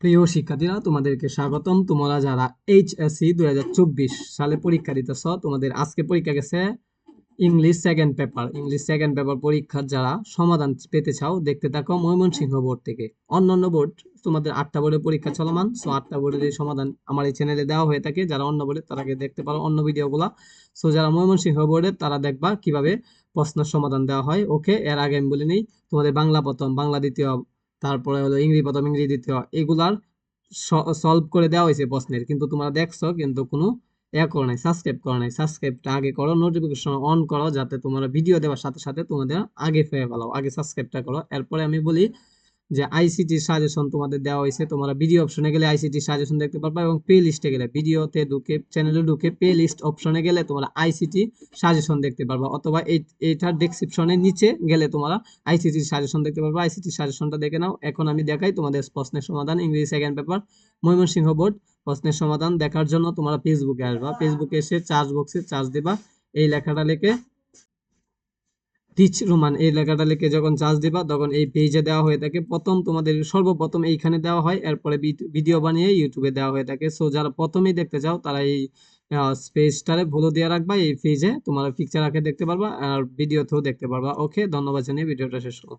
প্রিয় শিক্ষার্থীরা, তোমাদেরকে স্বাগতম। তোমরা যারা এইচএসসি দুই হাজার চব্বিশ সালে পরীক্ষা দিতেছ, তোমাদের আজকে পরীক্ষা গেছে English second paper English second paper পরীক্ষার যারা সমাধান পেতে চাও, দেখতে থাকো ময়মনসিংহ বোর্ড থেকে। অন্যান্য বোর্ড, তোমাদের আটটা বোর্ডের পরীক্ষা চলমান। সো আটটা বোর্ডের সমাধান আমার এই চ্যানেলে দেওয়া হয়ে থাকে। যারা অন্য বোর্ডের, তারা গিয়ে দেখতে পারো অন্য ভিডিওগুলো। সো যারা ময়মনসিংহ বোর্ডের, তারা দেখবা কীভাবে প্রশ্নের সমাধান দেওয়া হয়। ওকে এর আগে আমি বলে নিই, তোমাদের বাংলা প্রথম, বাংলা দ্বিতীয় তারপরে হলো ইংরেজি প্রথম ইংরেজি, দ্বিতীয় এগুলার সলভ করে দেওয়া হয়েছে প্রশ্নের। কিন্তু তোমরা দেখছ কিন্তু কোনো এ করো নাই সাবস্ক্রাইব করো নাই। সাবস্ক্রাইবটা আগে করো নোটিফিকেশন অন করো যাতে তোমরা ভিডিও দেওয়ার সাথে সাথে তোমাদের আগে পেয়ে ফেলাও আগে সাবস্ক্রাইবটা করো। এরপরে আমি বলি যে আইসিটি সাজেশন তোমাদের দেওয়া হয়েছে, তোমরা ভিডিও অপশনে গেলে আইসিটি সাজেশন দেখতে পারবা এবং প্লে লিস্টে গেলে ভিডিওতে ঢুকে চ্যানেলে ঢুকে প্লে লিস্ট অপশনে গেলে তোমরা আইসিটি সাজেশন দেখতে পারবা। অথবা এই, এইটার ডেসক্রিপশনের নিচে গেলে তোমরা আইসিটি সাজেশন দেখতে পারবা। আইসিটি সাজেশনটা দেখে নাও। এখন আমি দেখাই তোমাদের প্রশ্নের সমাধান। ইংরেজি সেকেন্ড পেপার ময়মনসিংহ বোর্ড প্রশ্নের সমাধান দেখার জন্য তোমরা ফেসবুকে আসবা। ফেসবুকে এসে চার্জ বক্সে চার্জ দিবা। এই লেখাটা লিখে টিচ রোমান, এই লেখাটা লিখে যখন চার্জ দিবা, তখন এই পেজে দেওয়া হয়ে থাকে। প্রথম তোমাদের, সর্বপ্রথম এইখানে দেওয়া হয়, এরপরে ভিডিও বানিয়ে ইউটিউবে দেওয়া হয়ে থাকে। সো যারা প্রথমেই দেখতে চাও, তারা এই স্পেসটারে ভুলো দিয়ে রাখবা, এই পেজে তোমরা পিকচার আঁকে দেখতে পারবা, আর ভিডিও থ্রু দেখতে পারবা। ওকে ধন্যবাদ জানিয়ে ভিডিওটা শেষ করো